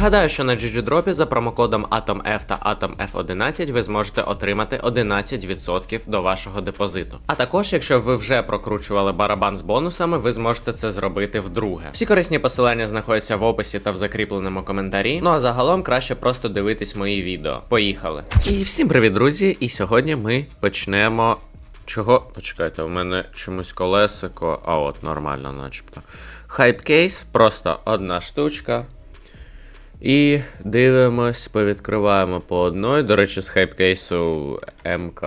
Нагадаю, що на GGDrop за промокодом AtomF та AtomF11 ви зможете отримати 11% до вашого депозиту. А також, якщо ви вже прокручували барабан з бонусами, ви зможете це зробити вдруге. Всі корисні посилання знаходяться в описі та в закріпленому коментарі. Ну а загалом краще просто дивитись мої відео. Поїхали. І всім привіт, друзі! І сьогодні ми почнемо. Чого? Почекайте, у мене чомусь колесико, а от нормально, начебто. Хайпкейс, просто одна штучка. І дивимось, повідкриваємо по одної. До речі, з хайпкейсу МК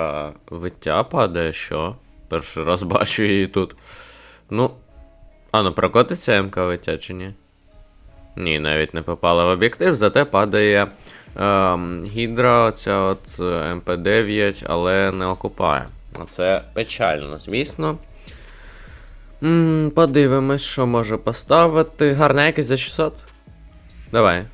виття падає, що? Перший раз бачу її тут. Ну. А ну прокотиться МК виття чи ні? Ні, навіть не попала в об'єктив, зате падає ем, гідра, оця от е, МП9, але не окупає. Це печально, звісно. м подивимось, що може поставити. Гарна якість за 600. Давай.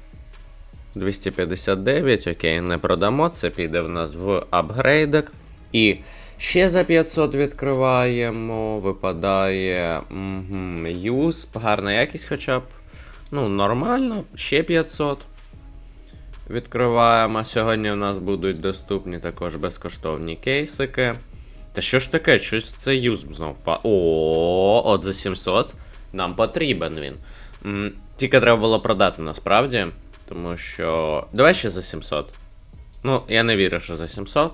259, окей, не продамо. Це піде в нас в апгрейдик. І ще за 500 відкриваємо. Випадає. Угу, юсп, гарна якість хоча б. Ну, нормально. Ще 500. Відкриваємо. Сьогодні в нас будуть доступні також безкоштовні кейсики. Та що ж таке? Щось це юзб знов па. О, от за 700 нам потрібен він. Тільки треба було продати насправді. Тому що. Давай ще за 700. Ну, я не вірю, що за 700.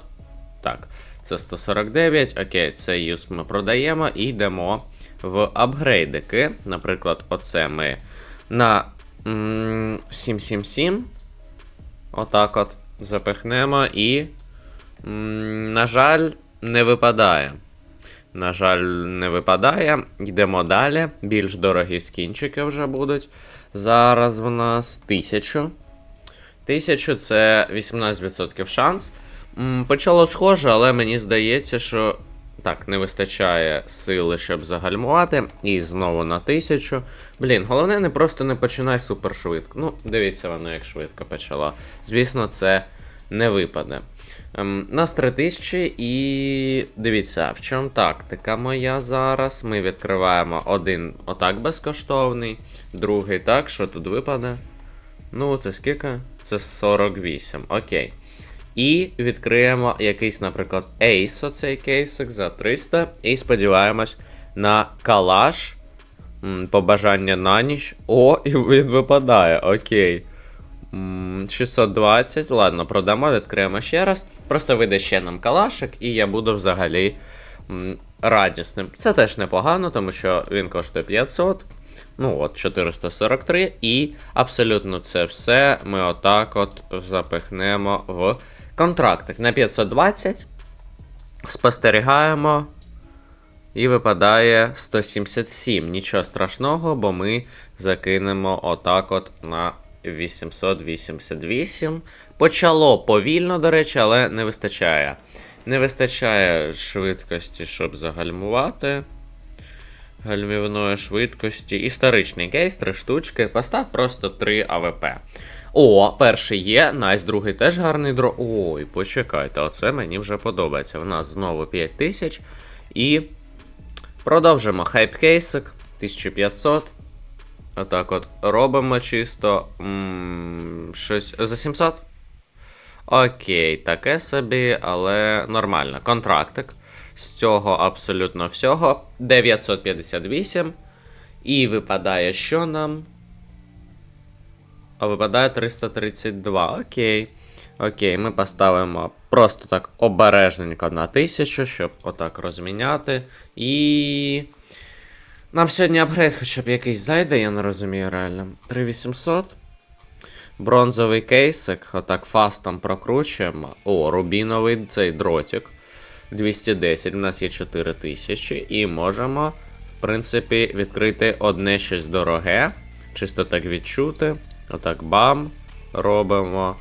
Так, це 149. Окей, це юз ми продаємо і йдемо в апгрейдики. Наприклад, оце ми на 777. Отак от запихнемо і. На жаль, не випадає. На жаль, не випадає. Йдемо далі. Більш дорогі скінчики вже будуть. Зараз в нас 1000. 1000 це 18% шанс. Почало схоже, але мені здається, що так, не вистачає сили, щоб загальмувати. І знову на 1000. Блін, головне не просто не починай супер швидко. Ну, дивіться, воно як швидко почало. Звісно, це не випаде. Ем, нас 3000 і дивіться, в чому тактика моя зараз. Ми відкриваємо один отак безкоштовний, другий так, що тут випаде. Ну, це скільки? Це 48, окей. І відкриємо якийсь, наприклад, Ace, оцей кейсик за 300. І сподіваємось на калаш. Побажання на ніч. О, і він випадає, окей. М, 620. Ладно, продамо, відкриємо ще раз. Просто вийде ще нам калашик, і я буду взагалі радісним. Це теж непогано, тому що він коштує 500. Ну от, 443. І абсолютно це все ми отак от запихнемо в контрактик на 520. Спостерігаємо. І випадає 177. Нічого страшного, бо ми закинемо отак от на 888. Почало повільно, до речі, але не вистачає. Не вистачає швидкості, щоб загальмувати. Гальмівної швидкості. Історичний кейс, три штучки. Постав просто 3 АВП. О, перший є, найс, другий теж гарний дро. Ой, почекайте, оце мені вже подобається. У нас знову 5000. І продовжимо хайп-кейсик. 1500. Отак от робимо чисто. щось за 700. Окей, таке собі, але нормально. Контрактик. З цього абсолютно всього 958. І випадає, що нам? А випадає 332. Окей. Окей, ми поставимо просто так обережненько на 1000, щоб отак розміняти. І. Нам сьогодні апгрейд хоча б якийсь зайде, я не розумію реально. 3800. Бронзовий кейсик, отак фастом прокручуємо. О, рубіновий цей дротик. 210, у нас є 4000, і можемо, в принципі, відкрити одне щось дороге. Чисто так відчути. Отак бам. Робимо.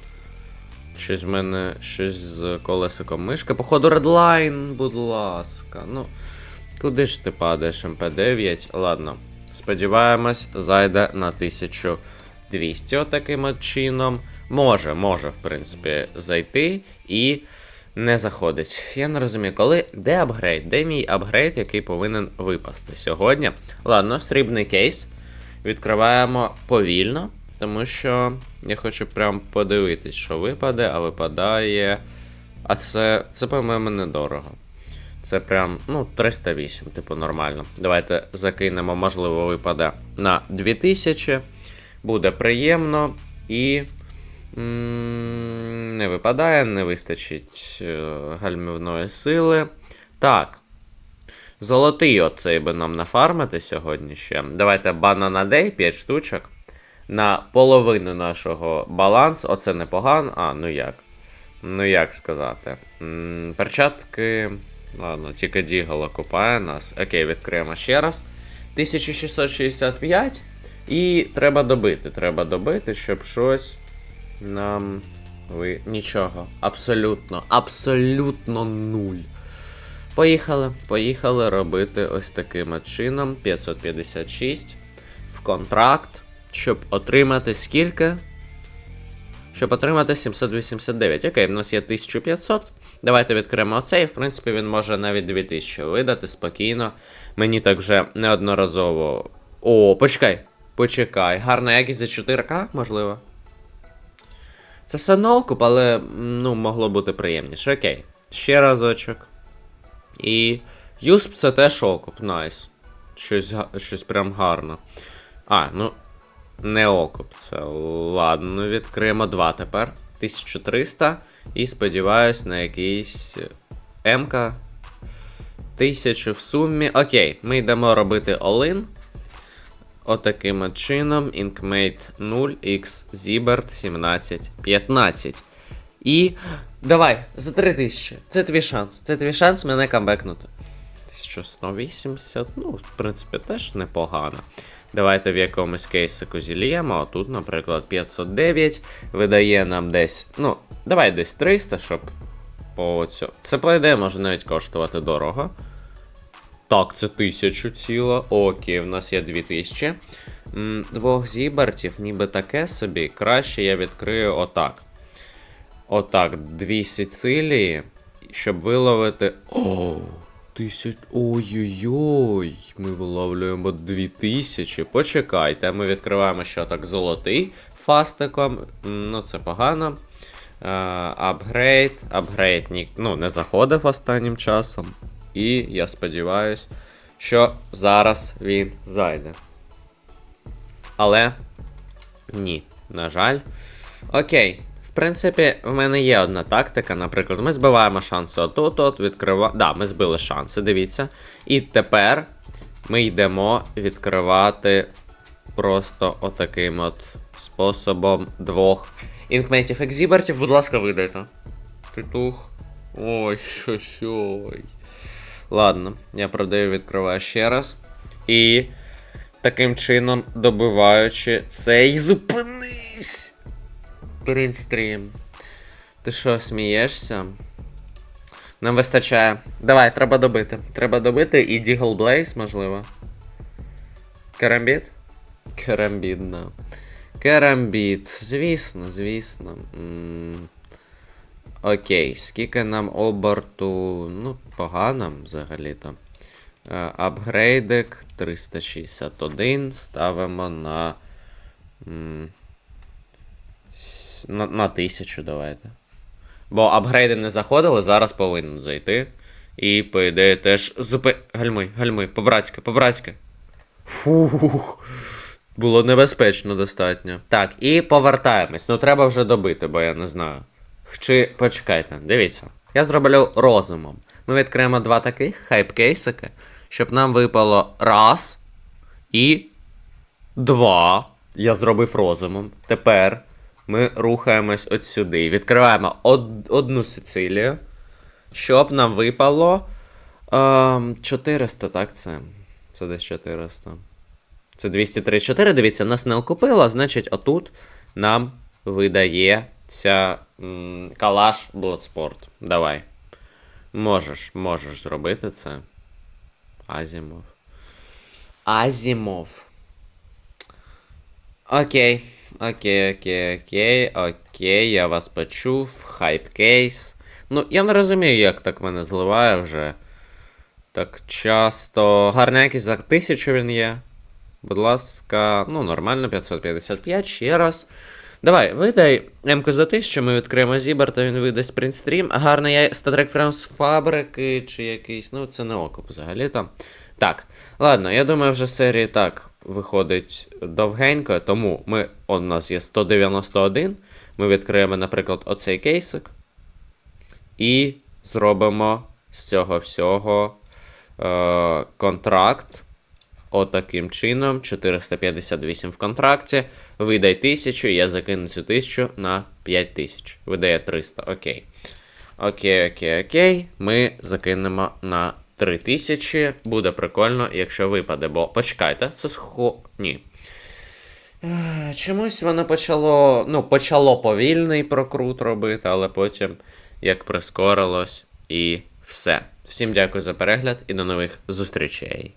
Щось в мене щось з колесиком мишки. Походу, редлайн, будь ласка. Ну, куди ж ти падаєш, МП9? Ладно. Сподіваємось, зайде на 1200 отаким от чином. Може, може, в принципі, зайти і не заходить. Я не розумію, коли. Де апгрейд? Де мій апгрейд, який повинен випасти сьогодні? Ладно, срібний кейс. Відкриваємо повільно. Тому що я хочу прям подивитись, що випаде, а випадає. А це, це по-моєму, недорого. Це прям, ну, 308, типу, нормально. Давайте закинемо, можливо, випаде на 2000. Буде приємно і. Не випадає, не вистачить е, гальмівної сили. Так. Золотий оцей би нам нафармити сьогодні ще. Давайте банана дей 5 штучок. На половину нашого балансу. Оце непогано. А, ну як? Ну як сказати? М, Перчатки. Ладно, тільки Дігало купає нас. Окей, відкриємо ще раз. 1665. І треба добити. Треба добити, щоб щось нам. Ви. Нічого. Абсолютно. Абсолютно нуль. Поїхали. Поїхали робити ось таким чином. 556 в контракт, щоб отримати скільки? Щоб отримати 789. Окей, в нас є 1500. Давайте відкриємо оцей. В принципі, він може навіть 2000 видати спокійно. Мені так вже неодноразово. О, почекай. Почекай. Гарна якість за 4К, можливо. Це все одно окуп, але ну, могло бути приємніше. Окей. Ще разочок. І. Юсп це теж окуп, найс. Щось, щось прям гарно. А, ну. Не окуп, це. Ладно, відкриємо два тепер. 1300. І сподіваюсь на якийсь МК. 1000 в сумі. Окей, ми йдемо робити олин. Отаким от чином. Inkmate 0 X Zibert 1715. І. Давай, за 3000. Це твій шанс. Це твій шанс мене камбекнути. 1180, ну, в принципі, теж непогано. Давайте в якомусь кейсику зільємо. А тут, наприклад, 509 видає нам десь. Ну, давай десь 300, щоб по цьому. Це по може навіть коштувати дорого. Так, це 1000 ціла. Окей, в нас є 2000. М, Двох зібертів, ніби таке собі. Краще я відкрию отак. Отак, дві Сицилії, щоб виловити. О, тисяч. Ой-ой-ой. Ми виловлюємо 2000. Почекайте, ми відкриваємо що так золотий фастиком. Ну, це погано. Е, Апгрейд. Апгрейд ні, ну, не заходив останнім часом. І я сподіваюся, що зараз він зайде. Але ні, на жаль. Окей. Принципі, в мене є одна тактика. Наприклад, ми збиваємо шанси отут, от відкриваємо. Да, ми збили шанси, дивіться. І тепер ми йдемо відкривати просто отаким от способом двох інкметів екзібертів. Будь ласка, видайте. Титух. Ой, щось ой. Ладно, я продаю, відкриваю ще раз. І таким чином добиваючи цей. Зупинись! Принстрім. Ти що, смієшся? Нам вистачає. Давай, треба добити. Треба добити і Дігл Блейз, можливо. Керамбіт? Керамбіт, да. Керамбіт. Звісно, звісно. М, Окей, скільки нам оберту. Ну, погано взагалі-то. Е, Апгрейдик 361 ставимо на. м, с- На, на 1000 давайте. Бо апгрейди не заходили, зараз повинен зайти. І, по ідеї, теж зупи. Гальмуй, гальмуй, по-братськи, по-братськи. Фух. Було небезпечно достатньо. Так, і повертаємось. Ну треба вже добити, бо я не знаю. Чи почекайте, дивіться. Я зроблю розумом. Ми відкриємо два таких хайп-кейсики, щоб нам випало раз і два. Я зробив розумом. Тепер ми рухаємось от сюди. Відкриваємо од- одну Сицилію, щоб нам випало ем, 400, так це? Це десь 400. Це 234. Дивіться, нас не окупило, значить, отут нам видається м, калаш Bloodsport. Давай. Можеш, можеш зробити це. Азімов. Азімов. Окей. Окей, окей, окей, окей, я вас почув. Хайп-кейс. Ну, я не розумію, як так мене зливає вже. Так часто. Гарна якість за тисячу він є. Будь ласка, ну, нормально, 555, ще раз. Давай, видай М-ку за 1000, ми відкриємо Зіберта, він видасть принтстрім. Гарний я статрек прямо з фабрики чи якийсь. Ну, це не окуп взагалі там. Так, ладно, я думаю, вже серії так виходить довгенько, тому ми, у нас є 191. Ми відкриємо, наприклад, оцей кейсик. І зробимо з цього всього е, контракт. Отаким чином, 458 в контракті. Видай 1000, я закину цю 1000 на 5000. Видає 300. Окей. Окей, окей, окей. Ми закинемо на 3000. Буде прикольно, якщо випаде, бо почекайте, це схо. Ні. Е, Чомусь воно почало. Ну, почало повільний прокрут робити, але потім як прискорилось і все. Всім дякую за перегляд і до нових зустрічей.